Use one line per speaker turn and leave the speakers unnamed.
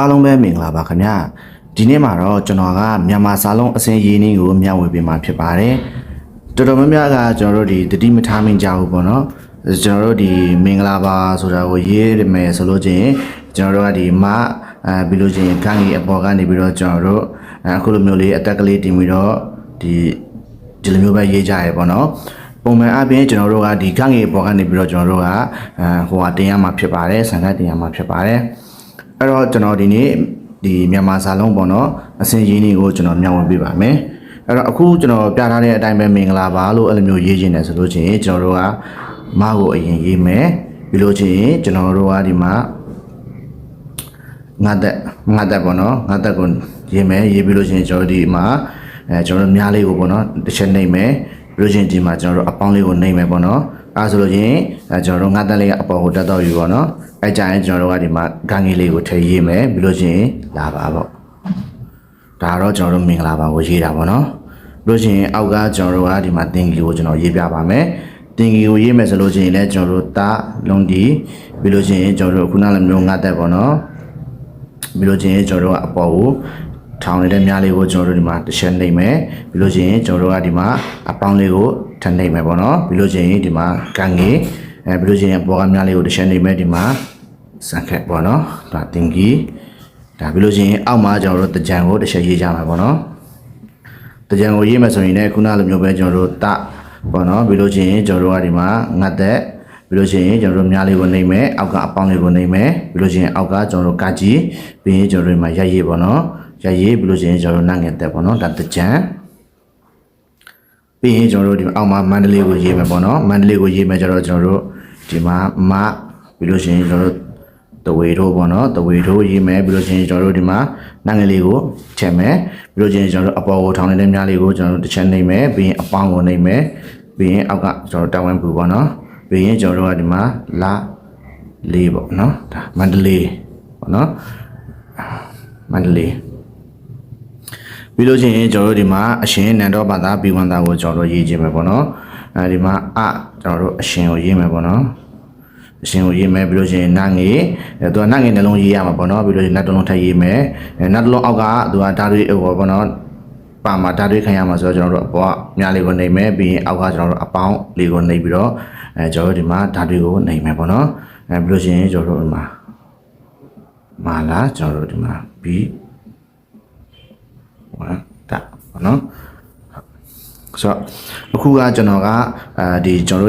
အားလုံးပဲမင်္ဂလာပါခင်ဗျာဒီနေ့မှာတော့ကျွန်တော်ကမြန်မာစာလုံးအစင်းရင်းနှီးကိုမျှဝေပေးမှာဖြစ်ပါတယ်တော်တော်များများကကျွန်တော်တို့ဒီတတိမထားမင်းကြဘူးပေါ့နော်ကျွန်တော်တို့ဒီမင်္ဂလာပါဆိုတာကိုရေးရမယ်ဆိုလို့ချင်းကျွန်တော်တို့ကဒီမအဲပြီးလို့ချင်းခန်းကြီးအပေါ်ကနေပြီးတော့ကျွန်တော်တို့အခုလိုမျိုးလေးအသက်ကလေးတင်ပြီးတော့ဒီဒီလိုမျိုးပဲရေးကြရဲပေါ့နော်ပုံမှန်အပြင်ကျွန်တော်တို့ကဒီခန်းကြီးအပေါ်ကနေပြီးတော့ကျွန်တော်တို့ကအဲဟိုဟာတင်ရမှာဖြစ်ပါတယ်ဆန်ကတ်တင်ရမှာဖြစ်ပါတယ် အဲ့တော့ကျွန်တော်ဒီနေ့ဒီမြန်မာစာလုံးပေါ့နော်အစင်ရင်းလေးကိုကျွန်တော်မျှဝေပေးပါမယ်အဲ့တော့အခုကျွန်တော်ပြထားတဲ့အတိုင်းပဲမင်္ဂလာပါလို့အဲ့လိုမျိုးရေးခြင်းတယ်ဆိုလို့ချင်းကျွန်တော်တို့ကမကိုအရင်ရေးမယ်ပြီးလို့ချင်းကျွန်တော်တို့ကဒီမှာငါသက်ငါသက်ပေါ့နော်ငါသက်ကိုရေးမယ်ရေးပြီးလို့ချင်းကျွန်တော်ဒီမှာအဲကျွန်တော်တို့များလေးကိုပေါ့နော်တစ်ချက်နှိပ်မယ်ပြီးလို့ချင်းဒီမှာကျွန်တော်တို့အပေါင်းလေးကိုနှိပ်မယ်ပေါ့နော် အဲဆိုလို့ချင်းအဲကျွန်တော်တို့ငါသက်လေးကအပေါ်ကိုတက်တော့ယူပေါ့နော်အဲကြရင်ကျွန်တော်တို့ကဒီမှာဂန်းကြီးလေးကိုထည့်ရေးမယ်ပြီးလို့ချင်းလာပါပေါ့ဒါတော့ကျွန်တော်တို့မင်္ဂလာပါကိုရေးတာပေါ့နော်ပြီးလို့ချင်းအောက်ကကျွန်တော်တို့ကဒီမှာတင်ကြီးကိုကျွန်တော်ရေးပြပါမယ်တင်ကြီးကိုရေးမယ်ဆိုလို့ချင်းလည်းကျွန်တော်တို့တာလုံးဒီပြီးလို့ချင်းကျွန်တော်တို့ခုနလိုမျိုးငါသက်ပေါ့နော်ပြီးလို့ချင်းကျွန်တော်တို့ကအပေါ်ကိုထောင်နေတဲ့များလေးကိုကျွန်တော်တို့ဒီမှာတစ်ချက်နှိပ်မယ်ပြီးလို့ချင်းကျွန်တော်တို့ကဒီမှာအပေါင်းလေးကို ထပ်နှိပ်မယ်ပေါ့နော်ပြီးလို့ချင်းဒီမှာကန်ငေအဲပြီးလို့ချင်းအပေါ်ကများလေးကိုတစ်ချက်နှိပ်မယ်ဒီမှာစံခက်ပေါ့နော်ဒါတင်ကြီးဒါပြီးလို့ချင်းအောက်မှာကျွန်တော်တို့တကြံကိုတစ်ချက်ရေးကြမှာပေါ့နော်တကြံကိုရေးမယ်ဆိုရင်လည်းခုနလိုမျိုးပဲကျွန်တော်တို့တပေါ့နော်ပြီးလို့ချင်းကျွန်တော်တို့ကဒီမှာငတ်သက်ပြီးလို့ရှိရင်ကျွန်တော်တို့များလေးကိုနှိမ့်မယ်အောက်ကအပေါင်းလေးကိုနှိမ့်မယ်ပြီးလို့ရှိရင်အောက်ကကျွန်တော်တို့ကကြီးပြီးရင်ကျွန်တော်တို့ဒီမှာရရေးပေါ့နော်ရရေးပြီးလို့ရှိရင်ကျွန်တော်တို့နတ်ငယ်တက်ပေါ့နော်ဒါတကြံ ပြီးရင်ကျွန်တော်တို့ဒီအောက်မှာမန္တလေးကိုရေးမယ်ပေါ့နော်မန္တလေးကိုရေးမယ်ကျတော့ကျွန်တော်တို့ဒီမှာမပြီးလို့ရှိရင်ကျွန်တော်တို့တဝေတို့ပေါ့နော်တဝေတို့ရေးမယ်ပြီးလို့ရှိရင်ကျွန်တော်တို့ဒီမှာနတ်ငယ်လေးကိုထည့်မယ်ပြီးလို့ရှိရင်ကျွန်တော်တို့အပေါ်ကိုထောင်းနေတဲ့များလေးကိုကျွန်တော်တို့တစ်ချက်နှိမ့်မယ်ပြီးရင်အပေါင်းကိုနှိမ့်မယ်ပြီးရင်အောက်ကကျွန်တော်တို့တာဝန်ပူပေါ့နော်ပြီးရင်ကျွန်တော်တို့ကဒီမှာလာလေးပေါ့နော်ဒါမန္တလေးပေါ့နော်မန္တလေး ပြီးလို့ချင်းကျွန်တော်တို့ဒီမှာအရှင်နန္ဒောဘာသာပြီးဝန်သားကိုကျွန်တော်တို့ရေးခြင်းပဲပေါ့နော်အဲဒီမှာအကျွန်တော်တို့အရှင်ကိုရေးမယ်ပေါ့နော်အရှင်ကိုရေးမယ်ပြီးလို့ချင်းနတ်ငေအဲသူကနတ်ငေနှလုံးရေးရမှာပေါ့နော်ပြီးလို့ချင်းနတ်တစ်လုံးထပ်ရေးမယ်အဲနတ်တစ်လုံးအောက်ကသူကဓာတ်တွေဟိုပေါ့နော်ပါမှာဓာတ်တွေခံရမှာဆိုတော့ကျွန်တော်တို့အပေါ်ကမြားလေးကိုနှိပ်မယ်ပြီးရင်အောက်ကကျွန်တော်တို့အပေါင်းလေးကိုနှိပ်ပြီးတော့အဲကျွန်တော်တို့ဒီမှာဓာတ်တွေကိုနှိပ်မယ်ပေါ့နော်အဲပြီးလို့ချင်းကျွန်တော်တို့ဒီမှာမာလာကျွန်တော်တို့ဒီမှာပြီးဟောတာပေါ့ နော်ဆိုတော့အခုကကျွန်တော်ကအဲဒီကျွန်တော်တို့